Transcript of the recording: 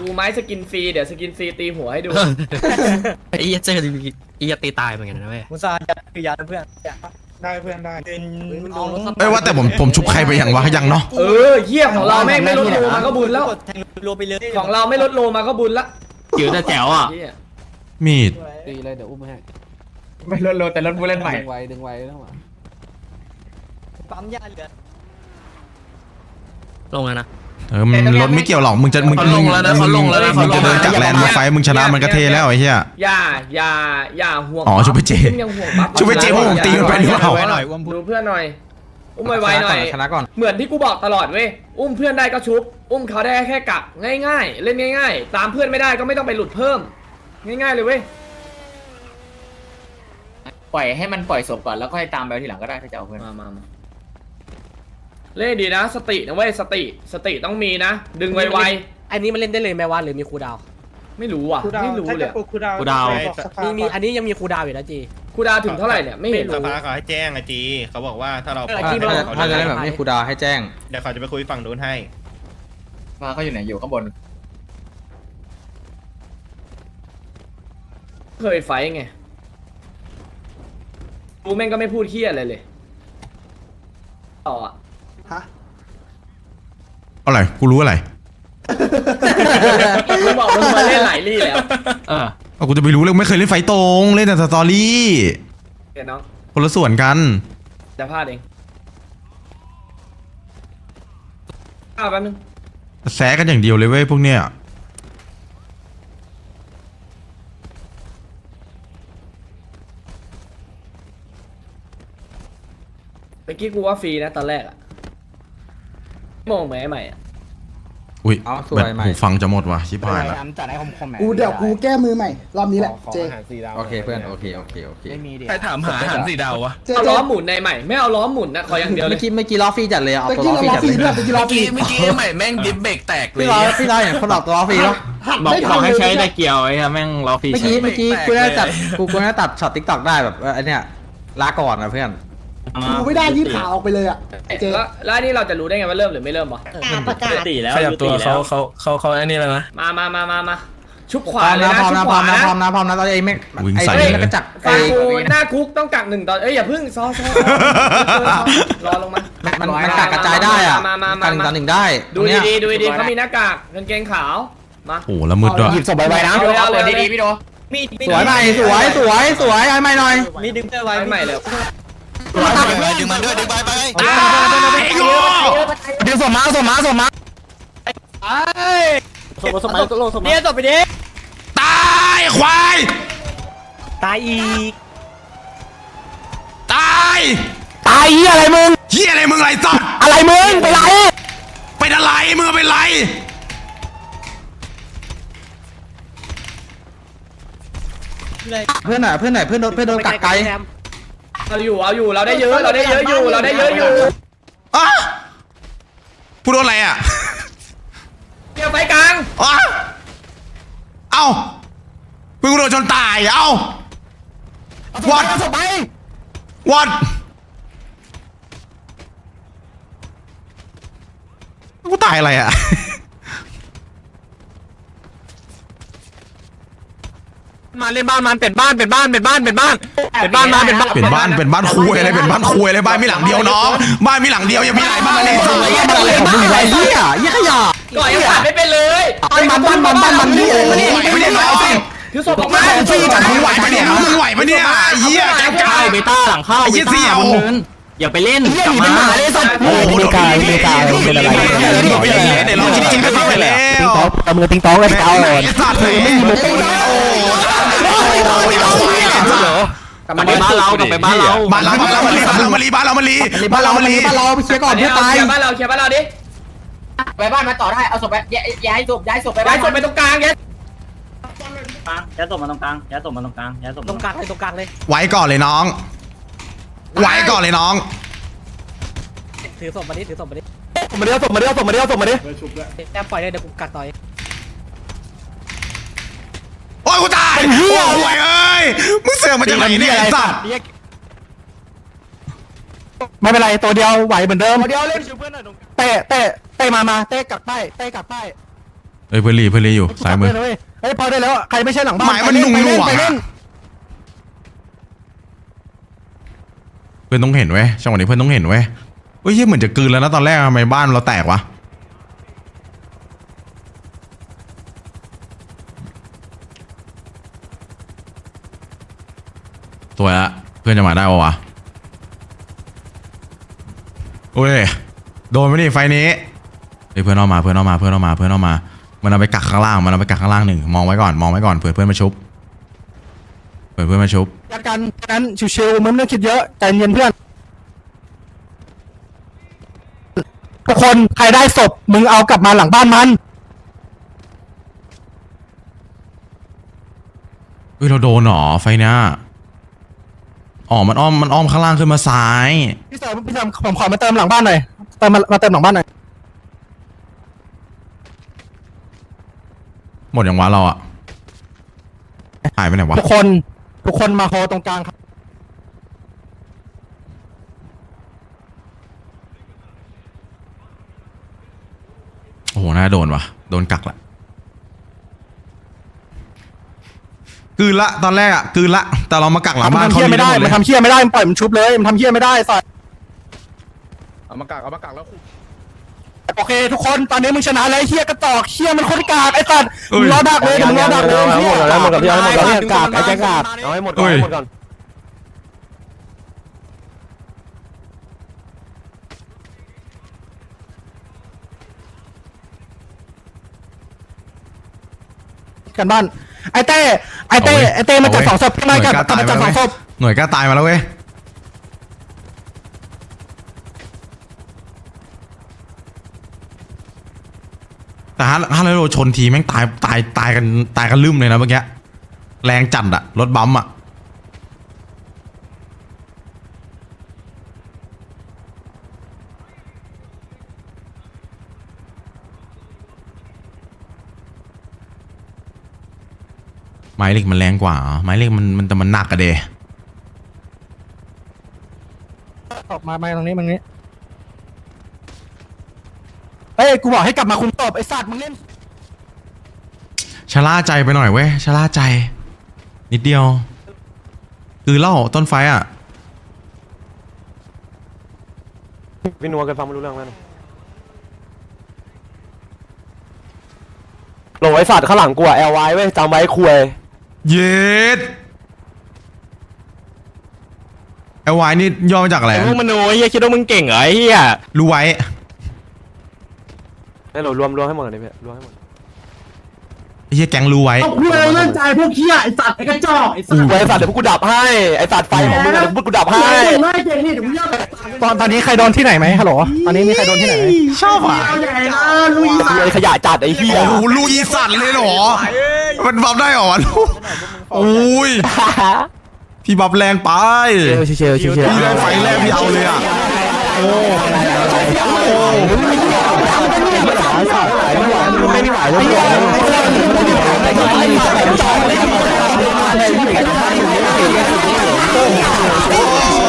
กูไม้สกินฟรีเดี๋ยวสกินฟรีตีหัวให้ดู ไอ้เหี้ยเจอดีไอ้เหี้ยตีตายเหมือนกันนะเว้ยมุซายัดคือยาเพื่อนได้เพื่อนได้เอารถเอ้ยว่าแต่ผมผมชุบใครไปอย่างวะยังเนาะเออเหี้ยของเราแม่งไม่ลดโลมาก็บุญแล้วกดแทงรัวไปเลยของเราไม่ลดโลมาก็บุญละจิ๋วแต่แจ๋วอะ เหี้ยมีดตีเลยเดี๋ยวอุ้มให้ไม่ลดโลแต่ลดผู้เล่นใหม่ดึงไวดึงไวแล้วมาปั๊มยาเหลือลงแล้วนะ เออมันรถไม่เกี่ยวหรอกมึงจะมึงเขาลงแล้วนะเขาลงแล้วนะมึงจะเดินจากแลนด์มาไฟท์มึงชนะมันก็เทแล้วไอ้เหี้ยอย่าอย่าอย่าห่วงอ๋อชุบไปเจมึงยังห่วงปั๊บชุบไปเจเพราะผมตีมันไปหรือเปล่าดูเพื่อนหน่อยอุ้มไวๆหน่อยชนะก่อนเหมือนที่กูบอกตลอดเว้ยอุ้มเพื่อนได้ก็ชุบอุ้มเขาได้แค่กักง่ายๆ เล่นง่าย ๆ ตามเพื่อนไม่ได้ก็ไม่ต้องไปหลุดเพิ่ม ง่ายๆเลยเว้ยปล่อยให้มันปล่อยศพก่อนแล้วก็ให้ตามไปทีหลังก็ได้ถ้าจะเอาเพื่อนมามามา เล่นดีนะ สตินะเว้ยสติสติต้องมีนะ ดึงไวอันนี้มันเล่นได้เลยไหมวะหรือมีครูดาวๆไม่รู้อะไม่รู้เลยอะครูดาวครูดาวมีมีอันนี้ยังมีครูดาวอยู่นะจี ครูดาวถึงเท่าไหร่เนี่ยไม่เห็นสรู้ ภาเขาให้แจ้งอะจีเขาบอกว่าถ้าเราเออที่มันถ้าจะได้แบบนี้ครูดาวให้แจ้ง เดี๋ยวเขาจะไปคุยฝั่งนู้นให้ฟ้าเขาอยู่ไหนอยู่ข้างบน เคยไฟท์ไงกูแม่งก็ไม่พูดเคี้ยอะไรเลย ต่ออะ อะไรกูรู้อะไรมึงบอกมึงมาเล่นหลายลี่แล้วเออเอากูจะไปรู้เลยไม่เคยเล่นไฟท์ตรงเล่นแต่สตอรี่เดี๋ยวน้องคนละส่วนกัน จะพลาดเองอ้าวแป๊บนึงแซะกันอย่างเดียวเลยเว้ยพวกเนี้ยเมื่อกี้กูว่าฟรีนะตอนแรกอะ โมงไหมใหม่อะอุ้ยเอาสวยแบตใหม่หูฟังจะหมดว่ะชิบหายละกูเดี๋ยวกูแก้มือใหม่ รอบนี้แหละ เจ โอเคเพื่อนโอเคโอเคโอเคใครถามหาอาหารสีดาววะเจเอาเจล้อหมุนในใหม่ไม่เอาล้อหมุนนะขออย่างเดียวเลเมื่ยอกี้เมื่อกี้ล้อฟรีจัดเลยเอาตะตัวกี้ล้อเราฟรีล้อจัดฟรีเลยด้วยตะกี้ล้อฟรีเมื่อกี้ใหม่แม่งดิฟเบรกแตกเลยพี่ล้อพี่ล้ออย่างคนหลอกตัวล้อฟรีแล้วหักบอกไม่บทัอกนให้เลยใช้ได้นะเกียวไอ้ฮะแม่งรอฟรีเมื่อกี้เมื่อกี้แตกูน่าจะตัดเลยกูกูน่าจะตัดช็อตทิกตอกได้แบบเออไอเนี้ยลาก่อนนะเพื่อน กูไม่ได้ยืดขาออกไปเลยอะเจแล้วแล้วอันนี่เราจะรู้ได้ไงว่าเริ่มหรือไม่เริ่มวะประกาศตีแล้วขยับตัวเขาเขาเขาเขาไอ้นี่แล้วนะมามามามามาชุบขพวาร้อมเลยนะนะพร้อมชุนะบพขร้อวามนะนะพร้อมนะพร้อมนะตอนไอ้เมฆวิ่งไอ้ใส่เมฆเลยแล้วก็จักฟัไอ้งกูหน้าคุกต้องกักหนึ่งตอนเอ้ยอย่าพึ่งซอซอรอลงมามันมันกักกระจายได้อะมามามา กันต่อหนึ่งได้ดูดีๆดูดีๆเขามีหน้ากากกางเกงขาวมา โอ้โหแล้วมืดด้วยหยิบศพไปนะเอาเลยเอาเลยเปิดดีๆพี่โด มีดสวยใหม่สวยสวยสวยไอ้ใหม่หน่อยมีดึงเตอร์ไว้ไว้ใหม่เลย ดึงมันด้วยดึงไปไปดึงสมาสมาสมาสมสมัยโลสมัยเนี่ยต่อไปดิตายควายตายอีกตายตายเหี้ยอะไรมึงเฮียอะไรมึงไรสัตว์อะไรมึงไปไรเป็นอะไรมึงเป็นไรเพื่อนหน่อยเพื่อนหน่อยเพื่อนโดนเพื่อนโดนกักไกล เอาอยู่เอาอยู่เราได้เยอะเราได้เยอะอยู่เราได้เยอะอยู่อะพูดว่าอะไรอะเดี๋ยวไปกลางอะเอ้ามึงโดนชนตายเอ้าวัดวัดกูตายอะไรอะ มาเล่นบ้านมันเป็นบ้านเป็นบ้านเป็นบ้านเป็นบ้านเป็นบ้านมาเป็นบ้านเป็นบ้านเป็นบ้านคุยอะไรเป็นบ้านคุยอะไรบ้านมีหลังเดียวน้อง บ้านมีหลังเดียวยังมีหลายบ้านเลยไอ้เหี้ยอะไรของมึงไอ้เหี้ยเหี้ยขยะก่อนยังผ่านไม่เป็นเลยบ้านมันบ้านมันบ้านมันนี่โอ้โหไหวปะเนี่ยน้องถือศพออกมาพี่จัดมึงไหวปะเนี่ยมึงไหวปะเนี่ยไอ้เหี้ยแกกล้าเบต้าหลังเข้าไอ้เหี้ยเสี่ยวอย่าไปเล่นกลับมาเลยสัตว์โอ้โหเมกาเมกาเป็นอะไรเดี๋ยวเราจริงๆก็ทำไปแล้วเอามือติงตองเลยไปเอาเลยไอ้สัตว์ไม่มีโมโอ้โห กลับมาบ้านเรากลับไปบ้านเราบ้านเราบ้านเรามาลีบ้านเรามาลีบ้านเรามาลีบ้านเรามาลีบ้านเราไปเคลียร์ก่อนเดี๋เพื่ยอวตายเคลียร์บ้านเราเคลียร์บ้านเราดิไปบ้านมาต่อได้เอาศพไปย้ายย้ายศพย้ายศพไปย้าบ้ายนศพไปตรงกลางย้ายย้ายศพมาตรงกลางย้ายศพมาตรงกลางย้ายศพตรงกลางเลยตรงกลางเลยไว้ก่อนเลยน้องไว้ก่อนเลยน้องถือศพมาดิถือศพมาดิมาเดียวส่งมาเดียวส่งมาเดียวส่งมาเดียวแอมปล่อยเลยเดี๋ยวกูกักต่อยโอ้ยกูตายโอ้ยเอ้ย มึงเสือกมาจากไหนเนี่ยไอ้สัตว์ไม่เป็นไรตัวเดียวไหวเหมือนเดิมตัวเดียวเล่นชิวเพื่อนหน่อยเตะเตะเตะมามาเตะกักป้ายเตะกักป้ายเอ้ยเพื่อนรีเพื่อนรีอยู่สายมือเฮ้ยพอได้แล้วใครไม่ใช่หลังบ้านหมายมันหนุ่งหน่วงอะเพื่อนต้องเห็นเว้ยจังหวะนี้เพื่อนต้องเห็นเว้ยเฮ้ยเหี้ยเหมือนจะกลืนแล้วนะตอนแรกทำไมบ้านเราแตกวะ ตัวละเพื่อนจะมาได้ปะวะโอ้ยโดนไหมนี่ไฟนี้เฮ้ยเพื่อนเอามาเพื่อนเอามาเพื่อนเอามาเพื่อนเอามา มันเอาไปกักข้างล่างมันเอาไปกักข้างล่างหนึ่งมองไว้ก่อนมองไว้ก่อนเผื่อเพื่อนมาชุบเผื่อเพื่อนมาชุบจัดการกันชิวๆมึงไม่ต้องคิดเยอะใจเย็นเพื่อนทุกคนใครได้ศพมึงเอากลับมาหลังบ้านมันเฮ้ยเราโดนเหรอไฟเนี้ย อ๋อ มันอ้อม มันอ้อมข้างล่างขึ้นมาซ้าย พี่เสริมพี่เสริมผมขอมาเติมหลังบ้านหน่อยเติมมามาเติมหลังบ้านหน่อยหมดอย่างวะเราอะหายไปไหนวะ ทุกคนทุกคนมาโฮตรงกลางครับโอ้โหน่าโดนวะโดนกักละ กลืนละตอนแรกอะกลืนละ แต่เรามากักหลังมันบ้านทำเขาเฮี้ยดีไม่ได้หมดเลมันยทำเฮี้ยไม่ได้ มันปล่อยมันชุบเลย มันทำเฮี้ยไม่ได้สัตว์เอามากักเอามากักแล้วโอเค ทุกคน ตอนนี้มึงชนะแล้วไอ้เฮี้ยกระจอกเฮี้ยมันโคตรกากไอ้สัตว์มึงรอดักเลยเดี๋ยวมึงรอดักเลยไอ้เหี้ยแล้วหมดกับพี่เอาให้หมดก่อนกากไอ้แจ๊กกากเอาให้หมดก่อนเฮ้ยให้หมดก่อนกันบ้าน ไอ้เต้ไอ้เต้ไอ้เต้มาจัดสองศพพี่ไม้กลับกลับมาจัดสองศพหน่วยกล้าตายมาแล้วเว้ยแต่ถ้าถ้าเราชนทีแม่งตายตายตายกันตายกันลืมเลยนะเมื่อกี้แรงจัดอะรถบัมป์อะ ไม้เหล็กมันแรงกว่าเหรอไม้เหล็กมันมันแต่มันหนักอะเดออกมามาตรงนี้มาตรงนี้เฮ้ยกูบอกให้กลับมาคุมตบไอ้สัตว์มึงเล่นชะล่าใจไปหน่อยเว้ยชะล่าใจ นิดเดียว คือเล่าต้นไฟอะ พี่นัวกันฟังไม่รู้เรื่องแล้วนะลงไว้สัตว์ข้างหลังกูอะแอลไว้เว้ยจำไว้คุย เย็ดไอวายนี่ย่อมาจากอะไรไอ้พวกมโนไอ้เหี้ยคิดว่ามึงเก่งเหรอไอ้เหี้ยรู้ไว้ให้เรารวมรวมให้หมดเลยพี่รวมให้หมดไอ้เหี้ยแก๊งรู้ไว้ เอาคุยอะไรเรื่องใจพวกเฮียไอ้สัตว์ไอ้กระจอกไอ้สัตว์ไว้สัตว์เดี๋ยวพวกกูดับให้ไอ้สัตว์ไฟของมึงอะเดี๋ยวพวกกูดับให้ เก่งมากเก่งนี่เดี๋ยวมึงเยอะตอนตอนนี้ใครโดนที่ไหนไหมฮัลโหลตอนนี้มีใครโดนที่ไหนไหมชอบอะเอาใหญ่นะลุยไอ้ขยะจัดไอ้เหี้ยโอ้โหลูกอีสัตว์เลยเหรอ มันบับได้เหรอวะลูกโอ้ยพี่บับแรงไป เชียวเชียวเชียวเชียวพี่ได้ไฟแรกพี่เอาเลยอะโอ้โอ้ไม่ไหวแล้วเ